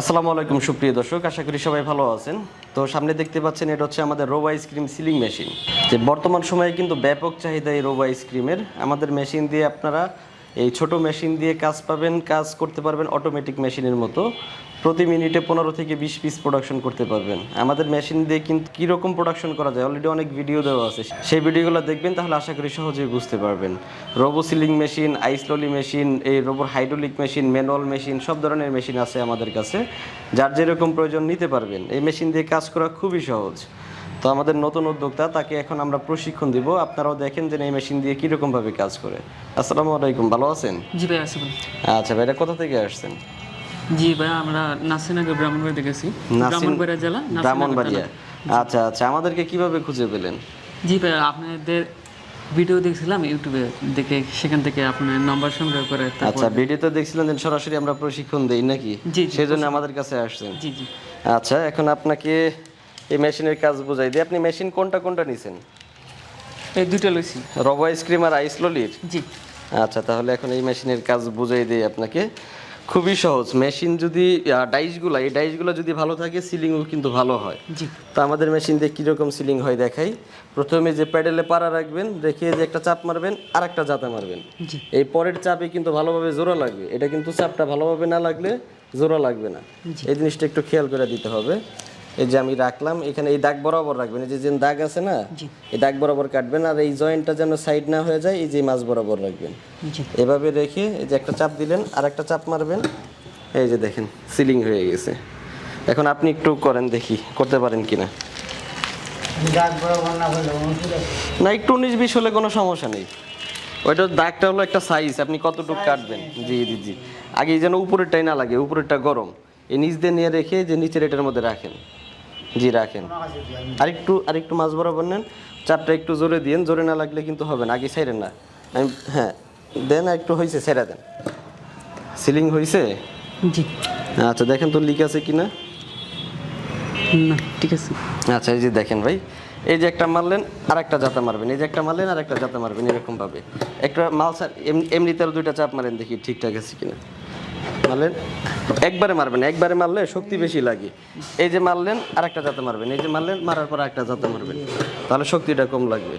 আসসালামু আলাইকুম, সুপ্রিয় দর্শক। আশা করি সবাই ভালো আছেন। তো সামনে দেখতে পাচ্ছেন, এটা হচ্ছে আমাদের রোবা আইসক্রিম সিলিং মেশিন যে বর্তমান সময়ে কিন্তু ব্যাপক চাহিদা এই রোবা আইসক্রিমের আমাদের মেশিন দিয়ে আপনারা এই ছোট মেশিন দিয়ে কাজ পাবেন, কাজ করতে পারবেন অটোমেটিক মেশিনের মতো। প্রতি মিনিটে পনেরো থেকে বিশ পিস প্রোডাকশন করতে পারবেন। আমাদের মেশিন দিয়ে কিন্তু কীরকম প্রোডাকশন করা যায়? অলরেডি অনেক ভিডিও দেওয়া আছে। সেই ভিডিওগুলো দেখবেন তাহলে আশা করি সহজেই বুঝতে পারবেন। Robo sealing machine ice lolly machine এই রোবোর হাইড্রোলিক মেশিন ম্যানুয়াল মেশিন সব ধরনের মেশিন আছে আমাদের কাছে। যার যেরকম প্রয়োজন নিতে পারবেন। এই মেশিন দিয়ে কাজ করা খুবই সহজ। তো আমাদের নতুন উদ্যোক্তা তাকে এখন আমরা প্রশিক্ষণ দিব। আপনারাও দেখেন যে এই মেশিন দিয়ে কীরকম ভাবে কাজ করে। আসসালামু আলাইকুম ভালো আছেন? জি ভাই ভাই আচ্ছা ভাইরা কোথা থেকে আসছেন? জি ভাই আমরা ব্রাহ্মণবাড়িয়া জেলা ব্রাহ্মণবাড়িয়া। আচ্ছা আচ্ছা আমাদেরকে কীভাবে খুঁজে পেলেন? জি ভাই আপনাদের ভিডিও দেখছিলাম ইউটিউবে দেখে সেখান থেকে আপনার নাম্বার সংগ্রহ করে আচ্ছা ভিডিওতে দেখছিলেন যে সরাসরি আমরা প্রশিক্ষণ দেই নাকি? জি, আমাদের কাছে আসছেন। জি জি। আচ্ছা এখন আপনাকে এই মেশিনের কাজ বুঝাই দিই। আপনি মেশিন কোনটা কোনটা নিছেন? এই দুটো লইছি। রবো আইসক্রিম আর আইসললির জি। আচ্ছা তাহলে এখন এই মেশিনের কাজ বুঝাই দিই আপনাকে। খুবই সহজ। মেশিন যদি ডাইসগুলো এই ডাইসগুলো যদি ভালো থাকে সিলিংও কিন্তু ভালো হয়। জি। তো আমাদের মেশিন দিয়ে কীরকম সিলিং হয় দেখাই। প্রথমে যে প্যাডেলে পাড়া রাখবেন রেখে যে একটা চাপ মারবেন আর একটা জাতা মারবেন। জি। এই পরের চাপে কিন্তু ভালোভাবে জোড়া লাগবে। এটা কিন্তু চাপটা ভালোভাবে না লাগলে জোড়া লাগবে না। এই জিনিসটা একটু খেয়াল করে দিতে হবে। এই যে আমি রাখলাম এখানে এই দাগ বরাবর রাখবেন। এই যে যে দাগ আছে না এই দাগ বরাবর কাটবেন আর এই জয়েন্টটা যেন সাইড না হয়ে যায় এই যে মাছ বরাবর রাখবেন। এভাবে রেখে এই যে একটা চাপ দিলেন আর একটা চাপ মারবেন। এই যে দেখেন সিলিং হয়ে গেছে। এখন আপনি একটু করেন দেখি করতে পারেন কিনা। না একটু উনিশ বিশ হলে কোনো সমস্যা নেই। ওইটা দাগটা হলো একটা সাইজ আপনি কতটুকু কাটবেন। জি জি জি। আগে যেন উপরেরটাই না লাগে উপরেরটা গরম। এই নিচ দিয়ে নিয়ে রেখে যে নিচের এটার মধ্যে রাখেন। জি রাখেন। আরেকটু আরেকটু মাছ বরাবর নেন। চাপটা একটু জোরে দিন জোরে না লাগলে কিন্তু হবে না। আগে ছাইরেন না। আমি হ্যাঁ দেন একটু হয়েছে ছেড়ে দেন। সিলিং হয়েছে জি। আচ্ছা দেখেন তো লিক আছে কিনা? না ঠিক আছে। আচ্ছা এই যে দেখেন ভাই এই যে একটা মারলেন আর একটা জাতা মারবেন। এই যে একটা মারলেন আর একটা জাতা মারবেন এরকম ভাবে। একটা মাল স্যার এমনিতে আর দুইটা চাপ মারেন দেখি ঠিকঠাক আছে কিনা। মারলেন। একবারে মারবেন একবারে মারলে শক্তি বেশি লাগে। এই যে মারলেন আর একটা জাতা মারবেন। এই যে মারলেন, মারার পর একটা জাতা মারবেন। তাহলে শক্তিটা কম লাগবে।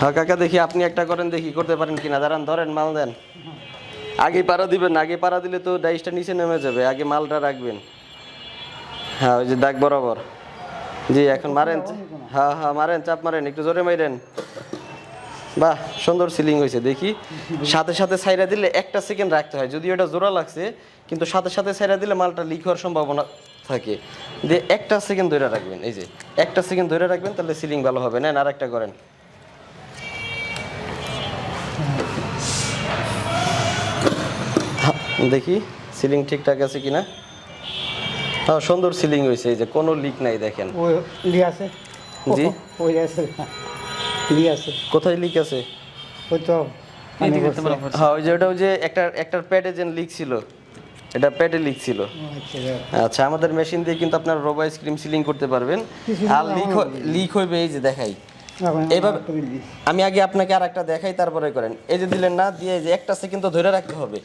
হ্যাঁ কাকা, দেখি আপনি একটা করেন, দেখি করতে পারেন কিনা। দাঁড়ান, ধরেন মাল দেন। আগে পাড়া দিবেন, আগে পাড়া দিলে তো ডাইসটা নিচে নেমে যাবে। আগে মালটা রাখবেন। হ্যাঁ ওই যে দাগ বরাবর। জি, এখন মারেন। হ্যাঁ হ্যাঁ মারেন, চাপ মারেন, একটু জোরে মারেন বাহ সুন্দর সিলিং হয়েছে দেখি। সাথে সাথে সাইরা দিলে একটা সেকেন্ড রাখতে হয় যদি ওটা জোড়া লাগছে কিন্তু সাথে সাথে সাইরা দিলে মালটা লিক হওয়ার সম্ভাবনা থাকে। দিয়ে একটা সেকেন্ড ধরে রাখবেন এই যে একটা সেকেন্ড ধরে রাখবেন তাহলে সিলিং ভালো হবে। না আর একটা করেন। হ্যাঁ, দেখি সিলিং ঠিকঠাক আছে কিনা? হ্যাঁ সুন্দর সিলিং হয়েছে এই যে কোনো লিক নাই দেখেন। আছে। জি। ওই আছে। আছে। কোথায় লিক আছে? ওই তো হ্যাঁ ওই যে ওটা ওই যে একটা একটার প্যাডে যে লিক ছিল। এটা প্যাডে লিক ছিল। আচ্ছা, আচ্ছা আমাদের মেশিন দিয়ে কিন্তু আপনার রোবাইস ক্রিম সিলিং করতে পারবেন। আর লিক লিক হইবে এই যে দেখাই। এইভাবে আমি আগে আপনাকে আর একটা দেখাই তারপরে করেন। এই যে দিলেন না দিয়ে যে একটা সেকেন্ড তো ধরে রাখতে হবে।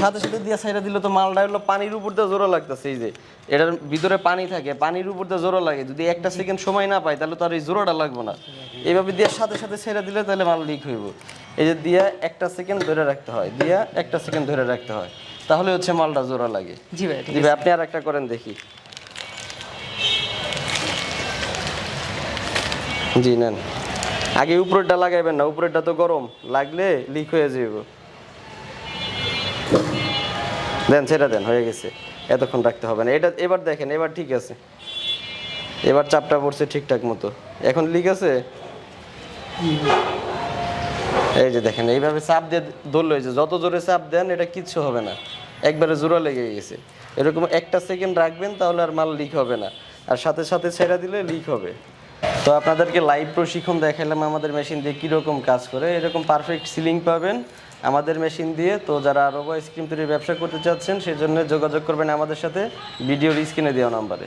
সাথে সাথে দিয়ে সাইডে দিলে তো মালটা হলো পানির উপর দিয়ে জোরো লাগতেছে এই যে। এটার ভিতরে পানি থাকে পানির উপর দিয়ে জোরো লাগে। যদি একটা সেকেন্ড সময় না পাই তাহলে তো আর এই জোরোটা লাগবে না। এইভাবে দিয়ে সাথে সাথে ছেড়ে দিলে তাহলে মাল লিক হইব। এই যে দিয়া একটা সেকেন্ড ধরে রাখতে হয় দিয়া একটা সেকেন্ড ধরে রাখতে হয়। তাহলে হচ্ছে মালটা জোড়া লাগে। জি ভাই আপনি আর একটা করেন দেখি। জি, নেন। আগে উপরেরটা লাগাইবেন না, উপরেরটা তো গরম। লাগলে লিক হয়ে যাব দেন, সেটা দেন, হয়ে গেছে। এতক্ষণ রাখতে হবে না। এটা, এবার দেখেন, এবার ঠিক আছে। এবার চাপটা পড়ছে ঠিকঠাক মতো। এখন লিক আছে? এই যে দেখেন, এইভাবে চাপ দিয়ে ধরলো যে যত জোরে চাপ দেন, এটা কিচ্ছু হবে না। একবারে জোড়া লেগে গেছে। এরকম একটা সেকেন্ড রাখবেন, তাহলে আর মাল লিক হবে না। আর সাথে সাথে ছেড়ে দিলে লিক হবে। তো আপনাদেরকে লাইভ প্রশিক্ষণ দেখালাম আমাদের মেশিন দিয়ে কীরকম কাজ করে। এরকম পারফেক্ট সিলিং পাবেন আমাদের মেশিন দিয়ে। তো যারা রোবো আইসক্রিম তৈরির ব্যবসা করতে চাচ্ছেন সেই জন্য যোগাযোগ করবেন আমাদের সাথে। ভিডিওর স্ক্রিনে দেওয়া নাম্বারে।